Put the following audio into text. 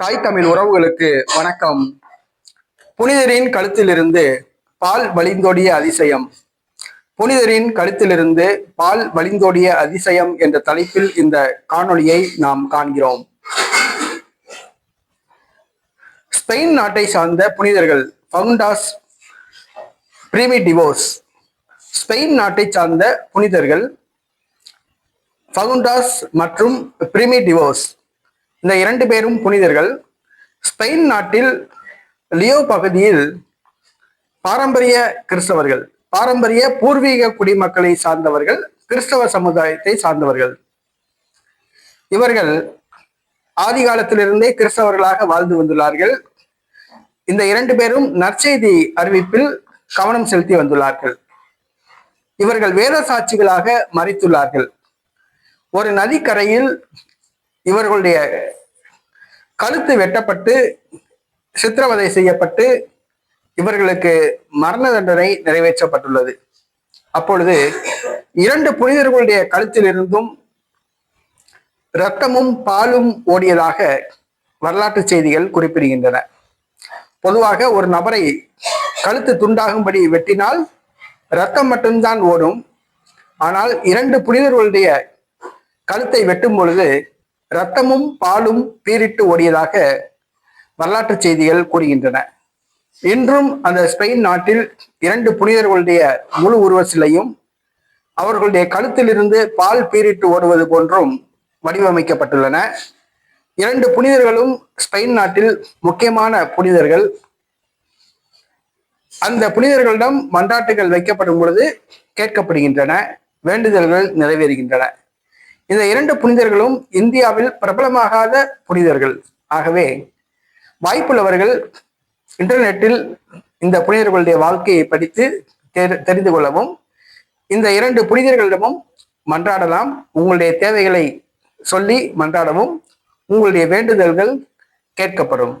தாய் தமிழ் உறவுகளுக்கு வணக்கம். புனிதரின் கழுத்திலிருந்து பால் வழிந்தோடிய அதிசயம். புனிதரின் கழுத்திலிருந்து பால் வழிந்தோடிய அதிசயம் என்ற தலைப்பில் இந்த காணொளியை நாம் காண்கிறோம். ஸ்பெயின் நாட்டை சார்ந்த புனிதர்கள் பவுண்டாஸ் டிவோர்ஸ் ஸ்பெயின் நாட்டை சார்ந்த புனிதர்கள் பவுண்டாஸ் மற்றும் டிவோர்ஸ் இந்த இரண்டு பேரும் புனிதர்கள் ஸ்பெயின் நாட்டில் லியோ பகுதியில் பாரம்பரிய கிறிஸ்தவர்கள் பாரம்பரிய பூர்வீக குடிமக்களை சார்ந்தவர்கள் கிறிஸ்தவ சமுதாயத்தை சார்ந்தவர்கள். இவர்கள் ஆதி காலத்திலிருந்தே கிறிஸ்தவர்களாக வாழ்ந்து வந்துள்ளார்கள். இந்த இரண்டு பேரும் நற்செய்தி அறிவிப்பில் கவனம் செலுத்தி வந்துள்ளார்கள். இவர்கள் வேத சாட்சிகளாக மறைத்துள்ளார்கள். ஒரு நதிக்கரையில் இவர்களுடைய கழுத்து வெட்டப்பட்டு சித்திரவதை செய்யப்பட்டு இவர்களுக்கு மரண தண்டனை நிறைவேற்றப்பட்டுள்ளது. அப்பொழுது இரண்டு புனிதர்களுடைய கழுத்திலிருந்தும் இரத்தமும் பாலும் ஓடியதாக வரலாற்று செய்திகள் குறிப்பிடுகின்றன. பொதுவாக ஒரு நபரை கழுத்து துண்டாகும்படி வெட்டினால் ரத்தம் மட்டும்தான் ஓடும். ஆனால் இரண்டு புனிதர்களுடைய கழுத்தை வெட்டும் பொழுது இரத்தமும் பாலும் பீரிட்டு ஓடியதாக வரலாற்று செய்திகள் கூறுகின்றன. இன்றும் அந்த ஸ்பெயின் நாட்டில் இரண்டு புனிதர்களுடைய முழு உருவ சிலையும் அவர்களுடைய கழுத்திலிருந்து பால் பீரிட்டு ஓடுவது போன்றும் வடிவமைக்கப்பட்டுள்ளன. இரண்டு புனிதர்களும் ஸ்பெயின் நாட்டில் முக்கியமான புனிதர்கள். அந்த புனிதர்களிடம் மன்றாட்டுகள் வைக்கப்படும் பொழுது கேட்கப்படுகின்றன வேண்டுதல்கள் நிறைவேறுகின்றன. இந்த இரண்டு புனிதர்களும் இந்தியாவில் பிரபலமாகாத புனிதர்கள். ஆகவே வாய்ப்புள்ளவர்கள் இன்டர்நெட்டில் இந்த புனிதர்களுடைய வாழ்க்கையை படித்து தெரிந்து கொள்ளவும் இந்த இரண்டு புனிதர்களிடமும் மன்றாடலாம். உங்களுடைய தேவைகளை சொல்லி மன்றாடவும். உங்களுடைய வேண்டுதல்கள் கேட்கப்படும்.